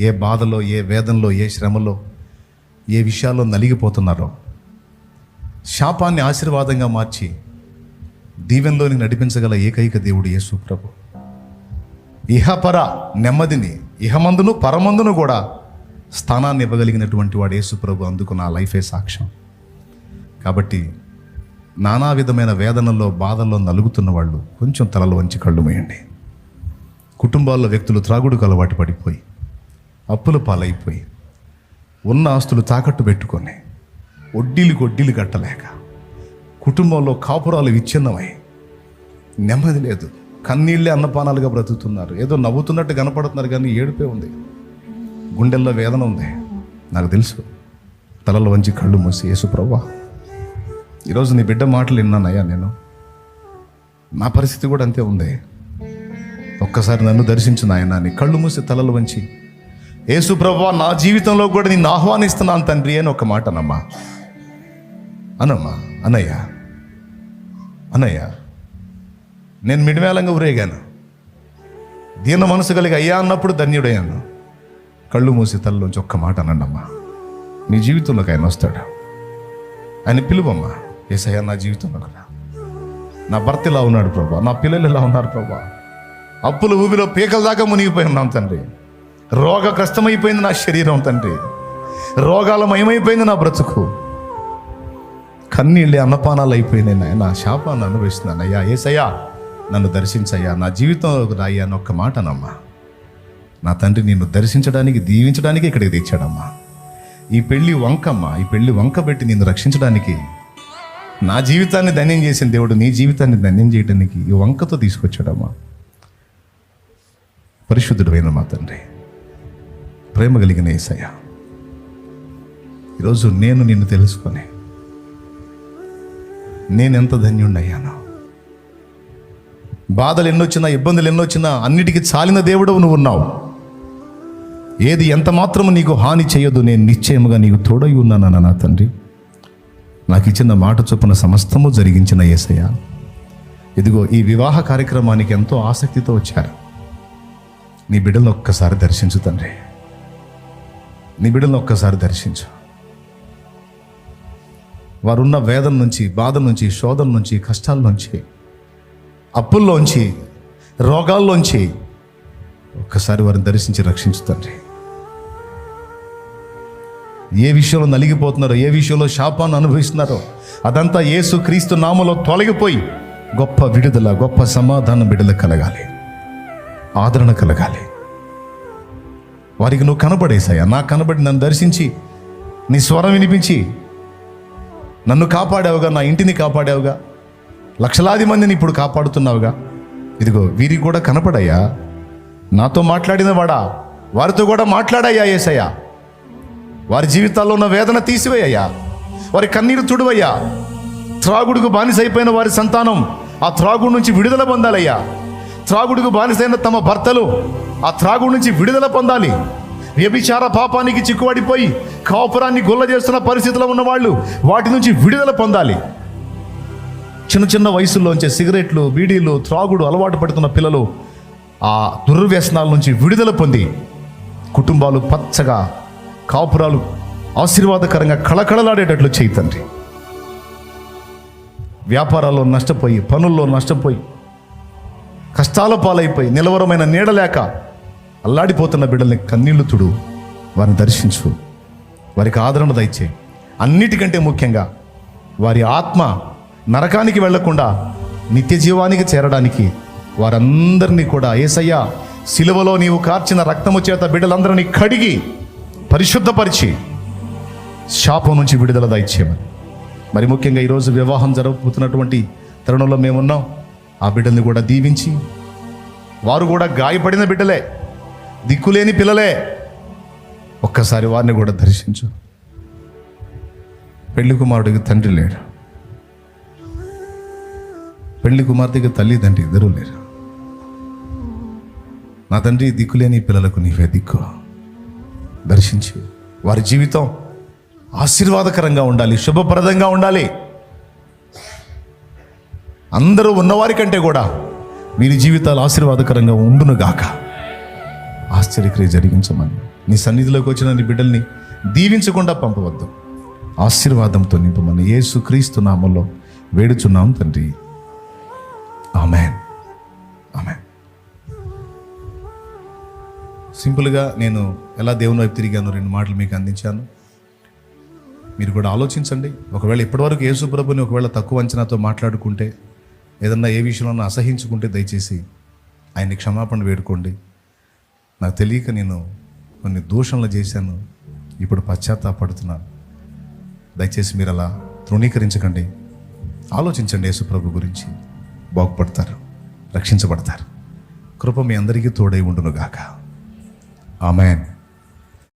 ఏ బాధలో ఏ వేదనలో ఏ శ్రమలో ఏ విషయాల్లో నలిగిపోతున్నారో. శాపాన్ని ఆశీర్వాదంగా మార్చి దీవెనలోని నడిపించగల ఏకైక దేవుడు యేసు ప్రభు. ఇహపర నెమ్మదిని ఇహమందును పరమందును కూడా స్థానాన్ని ఇవ్వగలిగినటువంటి వాడు యేసు ప్రభు అందుకు నా లైఫే సాక్ష్యం. కాబట్టి నానా విధమైన వేదనల్లో బాధల్లో నలుగుతున్న వాళ్ళు కొంచెం తలలు వంచి కళ్ళు మేయండి. కుటుంబాల్లో వ్యక్తులు త్రాగుడుకు అలవాటు పడిపోయి అప్పుల పాలైపోయి ఉన్న ఆస్తులు తాకట్టు పెట్టుకొని వడ్డీలకు వడ్డీలు కట్టలేక కుటుంబంలో కాపురాలు విచ్ఛిన్నమై నెమ్మది లేదు. కన్నీళ్ళే అన్నపానాలుగా బ్రతుకుతున్నారు. ఏదో నవ్వుతున్నట్టు కనపడుతున్నారు కానీ ఏడుపే ఉంది. గుండెల్లో వేదన ఉంది. నాకు తెలుసు. తలలో వంచి కళ్ళు మూసి యేసు ప్రవ్వా ఈరోజు నీ బిడ్డ మాటలు విన్నానయ్యా నేను. నా పరిస్థితి కూడా అంతే ఉంది. ఒక్కసారి నన్ను దర్శించిన ఆయన నీ కళ్ళు మూసి తలలు వంచి యేసు ప్రభు నా జీవితంలో కూడా నిన్ను ఆహ్వానిస్తున్నాను తండ్రి అని ఒక మాట అనమ్మా. అనమ్మా అన్నయ్య అన్నయ్య నేను మిడివేలంగా ఊరేగాను. దీన మనసు కలిగి అయ్యా అన్నప్పుడు ధన్యుడయ్యాను. కళ్ళు మూసి తలలోంచి ఒక్క మాట అనండమ్మా. నీ జీవితంలోకి ఆయన వస్తాడు. ఆయన పిలువమ్మా. ఏసయ్యా నా జీవితంలో నా భర్త ఇలా ఉన్నాడు ప్రభా. నా పిల్లలు ఇలా ఉన్నారు ప్రభా. అప్పుల ఊబిలో పీకల దాకా మునిగిపోయి ఉన్నాం తండ్రి. రోగగ్రస్తమైపోయింది నా శరీరం తండ్రి. రోగాల మయమైపోయింది నా బ్రతుకు. కన్నీళ్ళే అన్నపానాలు అయిపోయినాయి నాయన. నా శాపాన్ని అనుభవిస్తున్నాను అయ్యా. ఏసయ్యా నన్ను దర్శించయ్యా. నా జీవితంలోకి రాయ్యా అని ఒక్క మాటనమ్మా. నా తండ్రి నిన్ను దర్శించడానికి దీవించడానికి ఇక్కడికి తెచ్చాడమ్మా. ఈ పెళ్ళి వంకమ్మా. ఈ పెళ్ళి వంక పెట్టి నిన్ను రక్షించడానికి నా జీవితాన్ని ధన్యం చేసిన దేవుడు నీ జీవితాన్ని ధన్యం చేయడానికి ఈ వంకతో తీసుకొచ్చాడమ్మా. పరిశుద్ధుడైన మా తండ్రి. ప్రేమ కలిగిన ఏసయ్య. ఈరోజు నేను నిన్ను తెలుసుకొని నేనెంత ధన్యుణ్ణయ్యాను. బాధలు ఎన్నొచ్చినా ఇబ్బందులు ఎన్నొచ్చినా అన్నిటికీ చాలిన దేవుడవు నువ్వు ఉన్నావు ఏది ఎంత మాత్రము నీకు హాని చేయదు నేను నిశ్చయముగా నీకు తోడై ఉన్నానన్న నా తండ్రి. నాకు ఇచ్చిన మాట చొప్పున సమస్తము జరిగించిన ఏసయ్య. ఇదిగో ఈ వివాహ కార్యక్రమానికి ఎంతో ఆసక్తితో వచ్చారు. నీ బిడ్డలను ఒక్కసారి దర్శించు తండ్రి. నీ బిడ్డలను ఒక్కసారి దర్శించు. వారున్న వేదన నుంచి బాధ నుంచి శోధన నుంచి కష్టాల నుంచి అప్పుల్లోంచి రోగాల్లోంచి ఒక్కసారి వారిని దర్శించి రక్షించు తండ్రి. ఏ విషయంలో నలిగిపోతున్నారో ఏ విషయంలో శాపాన్ని అనుభవిస్తున్నారో అదంతా యేసు క్రీస్తు నామలో తొలగిపోయి గొప్ప విడుదల గొప్ప సమాధానం బిడ్డలకు కలగాలి. ఆదరణ కలగాలి. వారికి నువ్వు కనబడేశాయా? నాకు కనబడి నన్ను దర్శించి నీ స్వరం వినిపించి నన్ను కాపాడావుగా నా ఇంటిని కాపాడావుగా లక్షలాది మందిని ఇప్పుడు కాపాడుతున్నావుగా. ఇదిగో వీరికి కూడా కనపడయ్యా. నాతో మాట్లాడిన వాడా? వారితో కూడా మాట్లాడయ్యా ఏసయ్యా. వారి జీవితాల్లో ఉన్న వేదన తీసివేయ్యా వారి కన్నీరు తుడువయ్యా. త్రాగుడుకు బానిసైపోయిన వారి సంతానం ఆ త్రాగుడు నుంచి విడుదల పొందాలయ్యా. త్రాగుడుకు బానిసైన తమ భర్తలు ఆ త్రాగుడు నుంచి విడుదల పొందాలి. వ్యభిచార పాపానికి చిక్కుబడిపోయి కాపురాన్ని గొల్ల చేస్తున్న పరిస్థితిలో ఉన్న వాళ్ళు వాటి నుంచి విడుదల పొందాలి. చిన్న చిన్న వయసుల్లోంచే సిగరెట్లు బీడీలు త్రాగుడు అలవాటు పడుతున్న పిల్లలు ఆ దుర్వ్యసనాల నుంచి విడుదల పొంది కుటుంబాలు పచ్చగా కాపురాలు ఆశీర్వాదకరంగా కళకళలాడేటట్లు చేయి తండ్రి. వ్యాపారాల్లో నష్టపోయి పనుల్లో నష్టపోయి కష్టాల పాలైపోయి నిలవరమైన నీడలేక అల్లాడిపోతున్న బిడ్డల్ని కన్నీళ్ళు తుడు వారిని దర్శించు. వారికి ఆదరణ దయచే. అన్నిటికంటే ముఖ్యంగా వారి ఆత్మ నరకానికి వెళ్ళకుండా నిత్య జీవానికి చేరడానికి వారందరినీ కూడా ఏసయ్యా సిలువలో నీవు కార్చిన రక్తము చేత బిడ్డలందరినీ కడిగి పరిశుద్ధపరిచి శాపం నుంచి విడుదల దయచేయమని మరి ముఖ్యంగా ఈరోజు వివాహం జరగబోతున్నటువంటి తరుణంలో మేమున్నాం. ఆ బిడ్డల్ని కూడా దీవించి వారు కూడా గాయపడిన బిడ్డలే. దిక్కులేని పిల్లలే ఒక్కసారి వారిని కూడా దర్శించు. పెళ్ళి కుమారుడికి తండ్రి లేడు. పెళ్ళి కుమార్తెకి తల్లి తండ్రి ఇద్దరూ లేరు. నా తండ్రి దిక్కులేని పిల్లలకు నీవే దిక్కు. దర్శించి వారి జీవితం ఆశీర్వాదకరంగా ఉండాలి శుభప్రదంగా ఉండాలి. అందరూ ఉన్నవారి కంటే కూడా వీరి జీవితాలు ఆశీర్వాదకరంగా ఉండును గాక ఆశ్చర్యక్రియ జరిగించమని. నీ సన్నిధిలోకి వచ్చిన నీ బిడ్డల్ని దీవించకుండా పంపవద్దు. ఆశీర్వాదంతో నింపమని యేసు క్రీస్తు నామంలో వేడుచున్నాం తండ్రి. ఆమెన్. ఆమెన్. సింపుల్గా నేను ఎలా దేవుని వైపు తిరిగాను రెండు మాటలు మీకు అందించాను. మీరు కూడా ఆలోచించండి. ఒకవేళ ఇప్పటివరకు యేసు ప్రభుని ఒకవేళ తక్కువ అంచనాతో మాట్లాడుకుంటే ఏదన్నా ఏ విషయంలో అసహించుకుంటే దయచేసి ఆయన్ని క్షమాపణ వేడుకోండి. నాకు తెలియక నేను కొన్ని దూషణలు చేశాను. ఇప్పుడు పశ్చాత్తాపడుతున్నాను. దయచేసి మీరు అలా తృణీకరించకండి. ఆలోచించండి యేసుప్రభు గురించి. బాగుపడతారు. రక్షించబడతారు. కృప మీ అందరికీ తోడై ఉండునుగాక. ఆమెన్.